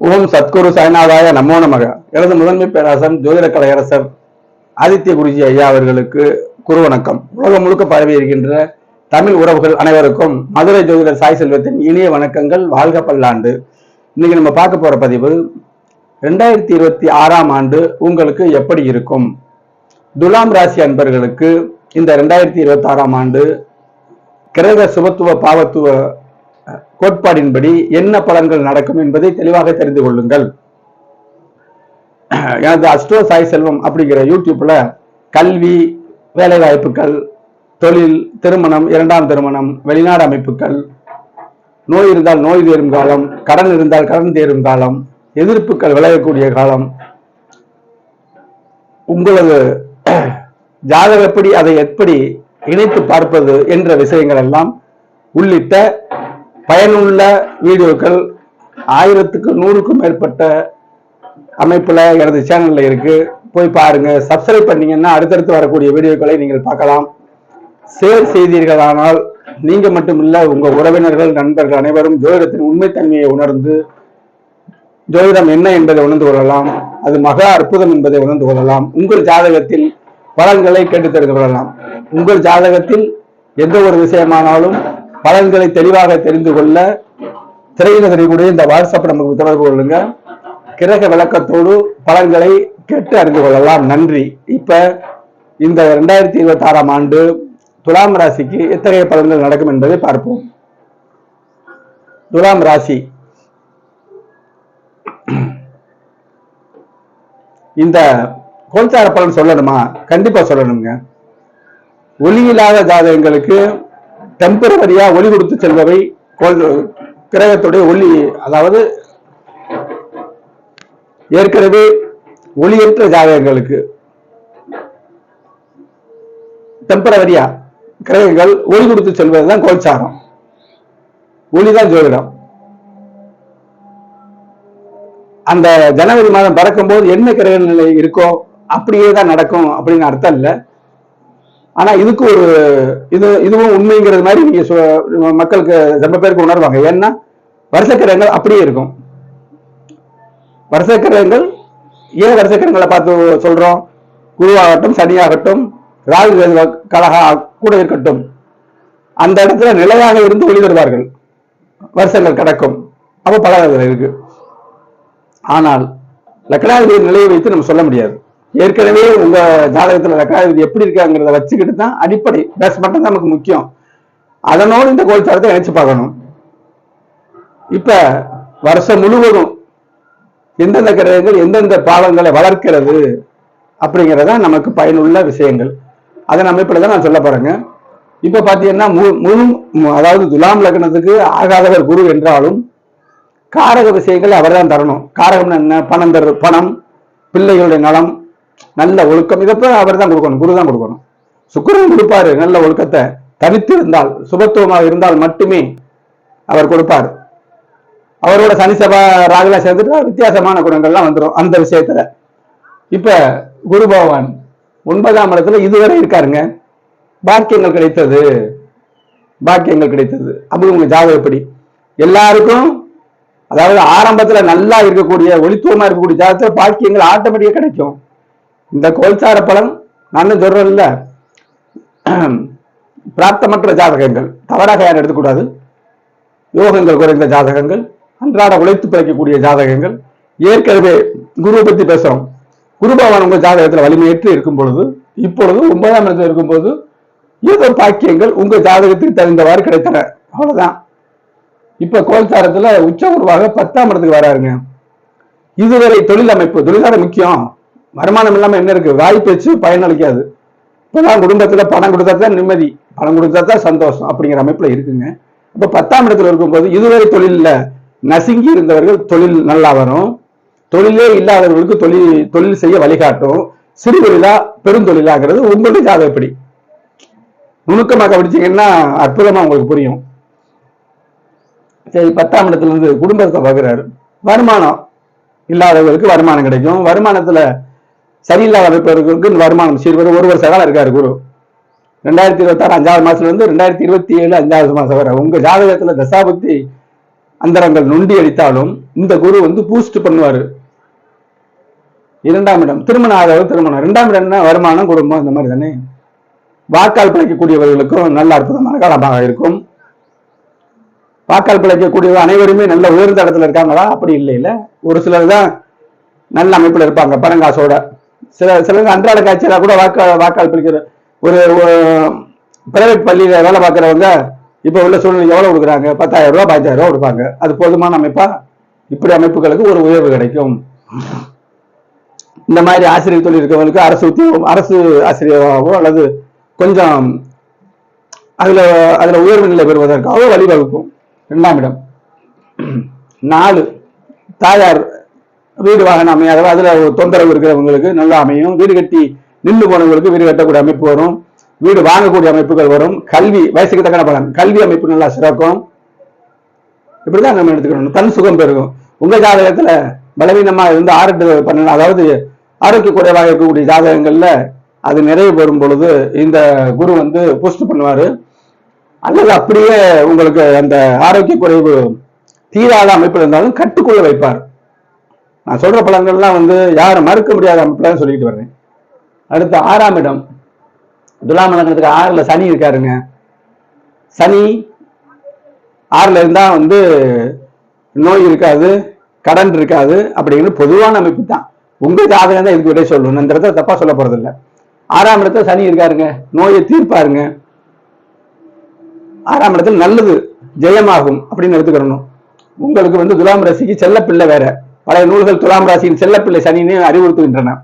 ஓம் சத்குரு சாய்நாதாய நமோ நமக. எனது முதன்மை பேராசன் ஜோதிட கலையரசர் ஆதித்ய குருஜி ஐயா அவர்களுக்கு குரு வணக்கம். உலகம் முழுக்க பரவி இருக்கின்ற தமிழ் உறவுகள் அனைவருக்கும் மதுரை ஜோதிடர் சாய் செல்வத்தின் இனிய வணக்கங்கள். வாழ்க பல்லாண்டு. இன்னைக்கு நம்ம பார்க்க போற பதிவு ரெண்டாயிரத்தி இருபத்தி ஆறாம் ஆண்டு உங்களுக்கு எப்படி இருக்கும்? துலாம் ராசி அன்பர்களுக்கு இந்த ரெண்டாயிரத்தி இருபத்தி ஆறாம் ஆண்டு கிரக சுபத்துவ பாவத்துவ கோட்பாடின்படி என்ன பலன்கள் நடக்கும் என்பதை தெளிவாக தெரிந்து கொள்ளுங்கள். எனது அஸ்ட்ரோ சாய் செல்வம் அப்படிங்கிற யூடியூப்ல கல்வி வேலை வாய்ப்புகள் தொழில் திருமணம் இரண்டாம் திருமணம் வெளிநாடு அமைப்புகள் நோய் இருந்தால் நோய் தேரும் காலம் கடன் இருந்தால் கடன் தேரும் காலம் எதிர்ப்புகள் விளையக்கூடிய காலம். உங்களது ஜாதகப்படி அதை எப்படி இணைத்து பார்ப்பது என்ற விஷயங்கள் எல்லாம் உள்ளிட்ட பயனுள்ள வீடியோக்கள் ஆயிரத்துக்கு நூறுக்கும் மேற்பட்ட அமைப்புல எனது சேனல்ல இருக்கு. போய் பாருங்க. சப்ஸ்கிரைப் பண்ணீங்கன்னா அடுத்தடுத்து வரக்கூடிய வீடியோக்களை நீங்கள் பார்க்கலாம். ஷேர் செய்தீர்களானால் நீங்க மட்டுமில்ல உங்க உறவினர்கள் நண்பர்கள் அனைவரும் ஜோதிடத்தின் உண்மைத்தன்மையை உணர்ந்து ஜோதிடம் என்ன என்பதை உணர்ந்து கொள்ளலாம். அது மகா அற்புதம் என்பதை உணர்ந்து கொள்ளலாம். உங்கள் ஜாதகத்தில் பலன்களை கேட்டு தெரிந்து கொள்ளலாம். உங்கள் ஜாதகத்தில் எந்த ஒரு விஷயமானாலும் பலன்களை தெளிவாக தெரிந்து கொள்ள திரையில் கூட இந்த வாட்ஸ்அப் நமக்கு தொடர்பு கொள்ளுங்க. கிரக விளக்கத்தோடு பலன்களை கேட்டு அறிந்து கொள்ளலாம். நன்றி. இப்ப இந்த ரெண்டாயிரத்தி இருபத்தி ஆறாம் ஆண்டு துலாம் ராசிக்கு எத்தகைய பலன்கள் நடக்கும் என்பதை பார்ப்போம். துலாம் ராசி. இந்த கோல்சார பலன் சொல்லணுமா? கண்டிப்பா சொல்லணுங்க. ஒளி இல்லாத ஜாதகங்களுக்கு டெம்பரவரியா ஒளி கொடுத்து செல்பவை கிரகத்துடைய ஒளி அதாவது ஏற்கனவே ஒளியற்ற ஜாதகங்களுக்கு டெம்பரவரியா கிரகங்கள் ஒளி கொடுத்து செல்வதுதான் கோச்சாரம். ஒளிதான் ஜோதிடம். அந்த ஜனவரி மாதம் பறக்கும்போது என்ன கிரக நிலை இருக்கோ அப்படியே தான் நடக்கும் அப்படின்னு அர்த்தம் இல்லை. ஆனா இதுக்கு ஒரு இது இதுவும் உண்மைங்கிறது மாதிரி நீங்க சொ- மக்களுக்கு ரொம்ப பேருக்கு உணர்வாங்க. ஏன்னா வருஷக்கிரகங்கள் அப்படியே இருக்கும். வருஷக்கிரகங்கள் ஏன் வருஷக்கிரகங்களை பார்த்து சொல்றோம். குருவாகட்டும் சனியாகட்டும் ராகு கலகா கூட இருக்கட்டும். அந்த இடத்துல நிலையாக இருந்து ஒளி வருஷங்கள் கடக்கும். அப்ப பல இருக்கு. ஆனால் லக்னாதிபதி நிலையை வைத்து நம்ம சொல்ல முடியாது. ஏற்கனவே உங்க ஜாதகத்துல லக்னாதிபதி எப்படி இருக்காங்கிறத வச்சுக்கிட்டு தான் அடிப்படை. பேஸ் மட்டும் தான் நமக்கு முக்கியம். அதனோடு இந்த கோல்சாரத்தை நினைச்சு பார்க்கணும். இப்ப வருஷம் முழுவதும் எந்தெந்த கிரகங்கள் எந்தெந்த பாலங்களை வளர்க்கிறது அப்படிங்கிறதா நமக்கு பயனுள்ள விஷயங்கள். அதன் அமைப்பில் தான் நான் சொல்ல போறேங்க. இப்ப பாத்தீங்கன்னா மு- முழு அதாவது துலாம் லக்னத்துக்கு ஆகாதவர் குரு என்றாலும் காரக விஷயங்கள் அவர் தான் தரணும். காரகம்னு என்ன? பணம் தரு பணம் பிள்ளைகளுடைய நலம் நல்ல ஒழுக்கம். இதப்ப அவர் தான் கொடுக்கணும். குரு தான் கொடுக்கணும். சுக்கரன் கொடுப்பாரு நல்ல ஒழுக்கத்தை. தனித்து இருந்தால் சுபத்துவமாக இருந்தால் மட்டுமே அவர் கொடுப்பார். அவரோட சனி சபா ராகுலா சேர்ந்துட்டு வித்தியாசமான குணங்கள்லாம் வந்துடும் அந்த விஷயத்துல. இப்ப குரு பகவான் ஒன்பதாம் இடத்துல இதுவரை இருக்காருங்க. பாக்கியங்கள் கிடைத்தது. பாக்கியங்கள் கிடைத்தது. அப்படி உங்க ஜாதகப்படி. எல்லாருக்கும் அதாவது ஆரம்பத்துல நல்லா இருக்கக்கூடிய ஒளித்துவமா இருக்கக்கூடிய ஜாதகத்துல பாக்கியங்கள் ஆட்டோமேட்டிக்கா கிடைக்கும். இந்த கோல்சார பலன் நான் தான் சொல்றேன்ல. பிராப்தமற்ற ஜாதகங்கள் தவறாக யாரும் எடுத்துக்கூடாது. யோகங்கள் குறைந்த ஜாதகங்கள் அன்றாட உழைத்து பிழைக்கக்கூடிய ஜாதகங்கள். ஏற்கனவே குருவை பத்தி பேசுறோம். குரு பகவான் உங்க ஜாதகத்துல வலிமையற்று இருக்கும் பொழுது இப்பொழுது ஒன்பதாம் இடத்துல இருக்கும்போது ஏதோ பாக்கியங்கள் உங்க ஜாதகத்துக்கு தகுந்தவாறு கிடைத்தன. அவ்வளவுதான். இப்ப கோல்சாரத்தில் உச்ச உருவாக பத்தாம் இடத்துக்கு வராருங்க. இதுவரை தொழில் அமைப்பு தொழிலாளர் முக்கியம். வருமானம் இல்லாம என்ன இருக்கு? வாய் பேச்சு பயனளிக்காது இப்பதான் குடும்பத்துல பணம் கொடுத்தா தான் நிம்மதி. பணம் கொடுத்தா தான் சந்தோஷம் அப்படிங்கிற அமைப்புல இருக்குங்க. இப்ப பத்தாம் இடத்துல இருக்கும்போது இதுவரை தொழில்ல நசுங்கி இருந்தவர்கள் தொழில் நல்லா வரும். தொழிலே இல்லாதவர்களுக்கு தொழில் தொழில் செய்ய வழிகாட்டும். சிறு தொழிலா பெருந்தொழிலாங்கிறது உங்களுடைய எப்படி? நுணுக்கமாக படிச்சீங்கன்னா அற்புதமா உங்களுக்கு புரியும். சரி பத்தாம் இடத்துல இருந்து குடும்பத்தை பார்க்கிறாரு வருமானம் இல்லாதவர்களுக்கு வருமானம் கிடைக்கும். வருமானத்துல சரியில்லாத அமைப்பவர்களுக்கு வருமானம் சரி ஒரு ஒரு வருஷ காலம் இருக்காரு குரு. ரெண்டாயிரத்தி இருபத்தி ஆறு அஞ்சாவது மாசத்துல இருந்து ரெண்டாயிரத்தி இருபத்தி ஏழு அஞ்சாவது மாசம் வரை உங்க ஜாதகத்துல தசாபக்தி அந்தரங்கள் நொண்டி அடித்தாலும் இந்த குரு வந்து பூஸ்ட் பண்ணுவாரு. இரண்டாம் இடம் திருமணம் ஆதரவு திருமணம். இரண்டாம் இடம்னா வருமானம் குடும்பம் இந்த மாதிரி தானே? வாக்கால் பிழைக்கக்கூடியவர்களுக்கும் நல்ல அற்புதமான காலமாக இருக்கும். வாக்கால் பிழைக்கக்கூடிய அனைவருமே நல்ல உயர்ந்த இடத்துல இருக்காங்களா? அப்படி இல்லை இல்ல ஒரு சிலர் தான் நல்ல அமைப்புல இருப்பாங்க. பரங்காசோட. சில சிலருக்கு அன்றாட காட்சியில கூட வாக்கா வாக்கால் ஒரு பிரைவேட் பள்ளியில வேலை பார்க்குறவங்க இப்போ உள்ள சூழ்நிலை எவ்வளவு கொடுக்குறாங்க? பத்தாயிரம் ரூபா பதினஞ்சாயிரம் ரூபா கொடுப்பாங்க. அது போதுமான அமைப்பா? இப்படி அமைப்புகளுக்கு ஒரு உயர்வு கிடைக்கும். இந்த மாதிரி ஆசிரியர் தொழில் இருக்கவங்களுக்கு அரசு உத்தியோகம் அரசு ஆசிரியராகவோ அல்லது கொஞ்சம் அதுல அதுல உயர்வு நிலை பெறுவதற்காக வழிவகுக்கும். இரண்டாம் இடம். நாலு தாயார் வீடு வாகனம் அமையாதவ அதில் ஒரு தொந்தரவு இருக்கிறவங்களுக்கு நல்லா அமையும். வீடு கட்டி நின்று போனவங்களுக்கு வீடு கட்டக்கூடிய அமைப்பு வரும். வீடு வாங்கக்கூடிய அமைப்புகள் வரும். கல்வி வயசுக்கு தக்கன பலன். கல்வி அமைப்பு நல்லா சிறக்கும். இப்படிதான் நம்ம எடுத்துக்கணும். தன் சுகம் பெருகும். உங்க ஜாதகத்துல பலவீனமா இருந்து ஆறு பண்ணணும். அதாவது ஆரோக்கிய குறைவாக இருக்கக்கூடிய ஜாதகங்கள்ல அது நிறைவு பெறும் பொழுது இந்த குரு வந்து புஷ்டு பண்ணுவாரு. அல்லது அப்படியே உங்களுக்கு அந்த ஆரோக்கிய குறைவு தீராத அமைப்பில் இருந்தாலும் கட்டுக்குள்ள வைப்பார். நான் சொல்ற பலன்கள்லாம் வந்து யாரும் மறுக்க முடியாத அமைப்புல தான் சொல்லிட்டு வர்றேன். அடுத்து ஆறாம் இடம். துலாம் லக்னத்துக்கு ஆறுல சனி இருக்காருங்க. சனி ஆறுல இருந்தா வந்து நோய் இருக்காது கடன் இருக்காது அப்படிங்கிற பொதுவான அமைப்பு தான். உங்க ஜாதகம் தான் இதுக்கு விடை சொல்லணும். இந்த இடத்துல தப்பா சொல்ல போறது இல்ல ஆறாம் இடத்துல சனி இருக்காருங்க. நோயை தீர்ப்பாருங்க. ஆறாம் இடத்துல நல்லது ஜெயமாகும் அப்படின்னு எடுத்துக்கிறணும் உங்களுக்கு வந்து துலாம் ரசிக்கு செல்ல பிள்ளை வேற. பழைய நூல்கள் துலாம் ராசியின் செல்லப்பிள்ளை சனின்னு அறிவுறுத்துகின்றன.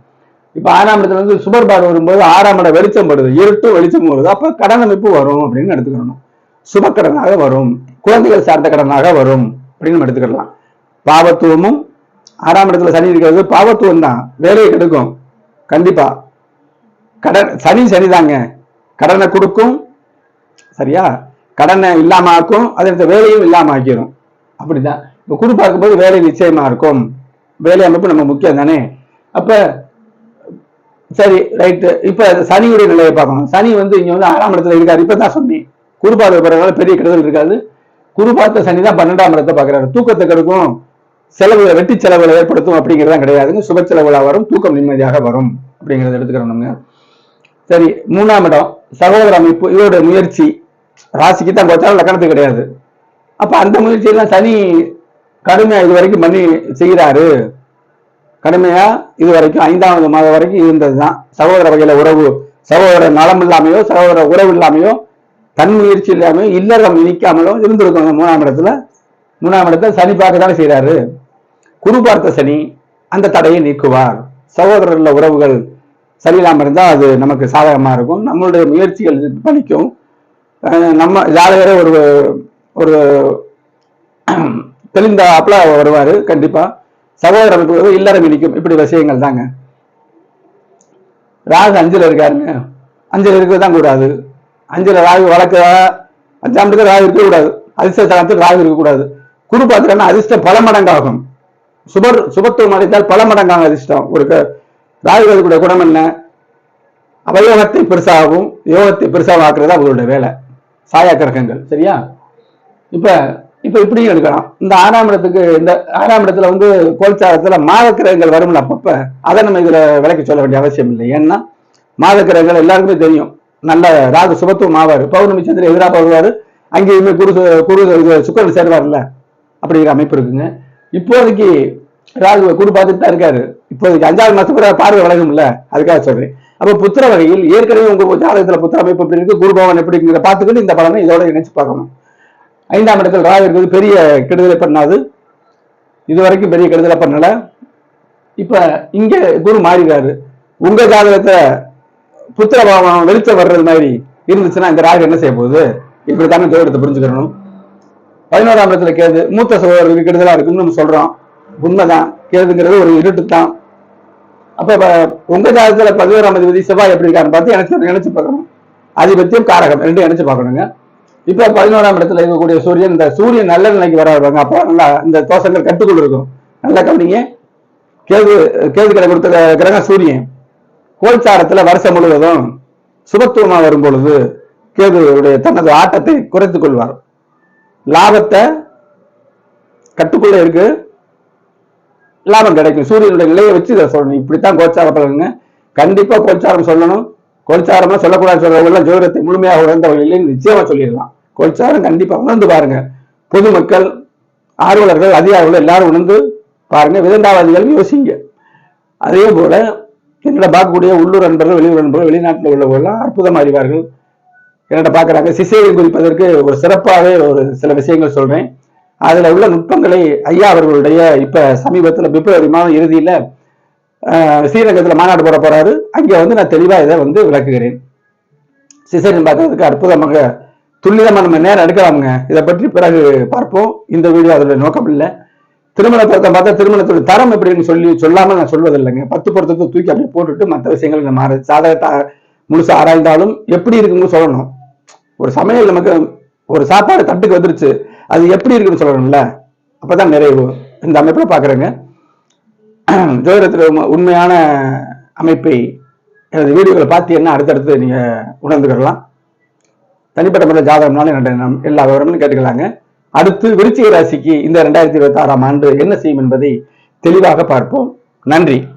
இப்ப ஆறாம் இடத்துல வந்து சுபர் பார்வை வரும்போது ஆறாம் இடம் வெளிச்சம் படுது. இருட்டும் வெளிச்சம் வருது. அப்ப கடன் அமைப்பு வரும் அப்படின்னு எடுத்துக்கணும். சுபக்கடனாக வரும். குழந்தைகள் சார்ந்த கடனாக வரும் அப்படின்னு எடுத்துக்கலாம். பாவத்துவமும் ஆறாம் இடத்துல சனி இருக்கிறது பாவத்துவம் தான். வேலையை கெடுக்கும். கண்டிப்பா. கடன் சனி சனிதாங்க கடனை கொடுக்கும். சரியா? கடனை இல்லாம ஆக்கும். அதை வேலையும் இல்லாம ஆக்கிரும். அப்படிதான். இப்போ குரு பார்க்கும்போது வேலை நிச்சயமா இருக்கும். வேலை அமைப்பு நம்ம முக்கியம் தானே? அப்ப சரி ரைட்டு இப்ப சனியுடைய நிலையை பார்க்கணும். சனி வந்து இங்க வந்து ஆறாம் இடத்துல இருக்காரு. இப்பதான் சொன்னேன். குரு பார்வை பெறனால பெரிய கெடுதல் இருக்காது. குரு பார்த்த சனி தான் பன்னெண்டாம் இடத்தை பார்க்கறாரு. தூக்கத்தை கெடுக்கும். செலவுகளை வெட்டி செலவுகளை ஏற்படுத்தும் அப்படிங்கிறதா கிடையாதுங்க. சுப செலவுகளா வரும். தூக்கம் நிம்மதியாக வரும் அப்படிங்கிறத எடுத்துக்கிறோம் சரி மூணாம் இடம். சகோதர அமைப்பு இதோட முயற்சி. ராசிக்கு தான் கோச்சாரம் லக்கணத்துக்கு கிடையாது. அப்ப அந்த முயற்சியெல்லாம் சனி கடுமையா இது வரைக்கும் பண்ணி செய்கிறாரு கடுமையா இது வரைக்கும் ஐந்தாவது மாதம் வரைக்கும் இருந்ததுதான் சகோதர வகையில உறவு சகோதர நலம் இல்லாமையோ சகோதர உறவு இல்லாமையோ தன் முயற்சி இல்லாமையோ இல்லறம் நிற்காமலோ இருந்திருக்கும் மூணாம் இடத்துல. மூணாம் இடத்துல சனி பார்க்க தானே செய்கிறாரு குரு பார்த்த சனி அந்த தடையை நீக்குவார். சகோதரர்ல உறவுகள் சரியில்லாமல் இருந்தால் அது நமக்கு சாதகமாக இருக்கும். நம்மளுடைய முயற்சிகள் பணிக்கும். நம்ம ஜாதகரே ஒரு ஒரு தெளிந்த அப்பல வருவார் கண்டிப்பா. சகோதர அமைப்பு இல்லறம் இப்படி விஷயங்கள் தாங்க. ராகு அஞ்சில் இருக்காருங்க. அஞ்சில் இருக்க தான் கூடாது. அஞ்சில் ராகு வழக்க அஞ்சாம் இடத்துல ராகு இருக்கக்கூடாது அதிர்ஷ்ட தளத்தில் ராகு இருக்கக்கூடாது குரு பார்த்துட்டா அதிர்ஷ்டம் பல மடங்காகும். சுபர் சுபத்துவம் அடைந்தால் பல மடங்காகும் அதிர்ஷ்டம். ஒரு க- ராகுகளுடைய குணம் என்ன? அவயோகத்தை பெருசாகவும் யோகத்தை பெருசாக ஆக்குறது அவங்களுடைய வேலை. சாயா கிரகங்கள் சரியா? இப்போ இப்ப இப்படியும் எடுக்கலாம். இந்த ஆறாம் இடத்துக்கு இந்த ஆறாம் இடத்துல வந்து கோல்சாரத்துல மாதக்கிரகங்கள் வரும்ல அப்பப்ப அதை நம்ம இதுல விளக்கி சொல்ல வேண்டிய அவசியம் இல்லை. ஏன்னா மாதக்கிரகங்கள் எல்லாருக்குமே தெரியும். நல்ல ராகு சுபத்துவம் ஆவாரு. பௌர்ணமி சந்திரன் எதிராக வருவாரு அங்கேயுமே குரு குரு சுக்கரன் சேருவார்ல. அப்படிங்கிற அமைப்பு இருக்குங்க. இப்போதைக்கு ராகு குரு பார்த்துட்டு தான் இருக்காரு. இப்போதைக்கு அஞ்சாவது மாசம் கூட பார்வை வழங்கும்ல அதுக்காக சொல்றேன். அப்ப புத்திர வகையில் ஏற்கனவே உங்க ஜாதகத்துல புத்திர அமைப்பு எப்படி இருக்கு? குரு பவன் எப்படிங்கிற பார்த்துக்கிட்டு இந்த பலனை இதோட இணைச்சு பார்க்கணும். ஐந்தாம் இடத்தில் ராகு இருக்குது பெரிய கெடுதலை பண்ணாது. இது வரைக்கும் பெரிய கெடுதலை பண்ணல. இப்ப இங்க குரு மாறிடுறாரு. உங்க ஜாதகத்தை புத்திர பாவம் வெளிச்ச வர்றது மாதிரி இருந்துச்சுன்னா இந்த ராகு என்ன செய்ய போகுது? இப்படித்தானே ஜோதிடத்தை புரிஞ்சுக்கணும். பதினோராம் இடத்துல கேது மூத்த சகோதரருக்கு கெடுதலா இருக்குன்னு நம்ம சொல்றோம். உண்மைதான். கேதுங்கிறது ஒரு இருட்டு தான் அப்ப உங்க ஜாதகத்துல பதினோராம் அதிபதி செவ்வாய் எப்படி இருக்காருன்னு பார்த்து எனக்கு நினைச்சு பார்க்கணும். ஆதிபத்தியம் காரகம் ரெண்டும் நினைச்சு பார்க்கணுங்க. இப்ப பதினோராம் இடத்துல இருக்கக்கூடிய சூரியன் இந்த சூரியன் நல்ல நிலைக்கு வர வருவாங்க அப்போ நல்லா இந்த தோஷங்கள் கட்டுக்குள் இருக்கும். நல்லா கவனிங்க. கேது கேது கடை கொடுத்த கிரகம் சூரியன் கோல்சாரத்துல வருஷம் முழுவதும் சுபத்துவமா வரும் பொழுது கேதுடைய தனது ஆட்டத்தை குறைத்துக் கொள்வார். லாபத்தை கட்டுக்குள்ள இருக்கு. லாபம் கிடைக்கும். சூரியனுடைய நிலையை வச்சு இதை சொல்லணும். இப்படித்தான் கோச்சார பலனுங்க. கண்டிப்பா கோச்சாரம் சொல்லணும். கோச்சாரமா சொல்லக்கூடாது சொல்றவங்க ஜோதிடத்தை முழுமையாக உணர்ந்தவர்கள் இல்லைன்னு நிச்சயமா சொல்லிடலாம். கோச்சாரம் கண்டிப்பா உணர்ந்து பாருங்க. பொதுமக்கள் ஆர்வலர்கள் அதிகாரிகள் எல்லாரும் உணர்ந்து பாருங்க. விதண்டாவாதிகள் யோசிங்க. அதே போல என்னோட பார்க்கக்கூடிய உள்ளூர் நண்பர்கள் வெளியூர் நண்பர்கள் வெளிநாட்டில் உள்ளவர்கள்லாம் அற்புதம் அறிவார்கள். என்னோட பார்க்குறாங்க சிசையை குறிப்பதற்கு ஒரு சிறப்பாகவே ஒரு சில விஷயங்கள் சொல்றேன். அதில் உள்ள நுட்பங்களை ஐயா அவர்களுடைய இப்ப சமீபத்தில் பிப்ரவரி மாதம் இறுதியில ஸ்ரீரங்கத்தில் மாநாடு போட போறாரு. அங்கே வந்து நான் தெளிவாக இதை வந்து விளக்குகிறேன். சிசரின் பார்க்கறதுக்கு அற்புதமாக துல்லியமாக நம்ம நேரம் எடுக்கலாமுங்க. இதை பற்றி பிறகு பார்ப்போம். இந்த வீடியோ அதோட நோக்கம் இல்லை. திருமண பொருத்தம் பார்த்தா திருமணத்தோட தரம் எப்படின்னு சொல்லி சொல்லாமல் நான் சொல்வதில்லைங்க. பத்து பொருத்தத்தை தூக்கி அப்படியே போட்டுட்டு மற்ற விஷயங்கள் நம்ம சாதகத்தை முழுசாக ஆராய்ந்தாலும் எப்படி இருக்குன்னு சொல்லணும். ஒரு சமையல் நமக்கு ஒரு சாப்பாடு தட்டுக்கு வந்துருச்சு. அது எப்படி இருக்குன்னு சொல்லணும்ல. அப்பதான் நிறைவு. இந்த அமைப்புல பாக்குறேங்க ஜோதிடத்தில் உண்மையான அமைப்பை எனது வீடியோவில் பார்த்தீங்கன்னா அடுத்தடுத்து நீங்கள் உணர்ந்துக்கலாம் தனிப்பட்ட முறையில் ஜாதகம்னாலும் என்னோட நம்- எல்லா விவரமும் கேட்டுக்கலாங்க. அடுத்து விருச்சிக ராசிக்கு இந்த ரெண்டாயிரத்தி இருபத்தி ஆறாம் ஆண்டு என்ன செய்யும் என்பதை தெளிவாக பார்ப்போம். நன்றி.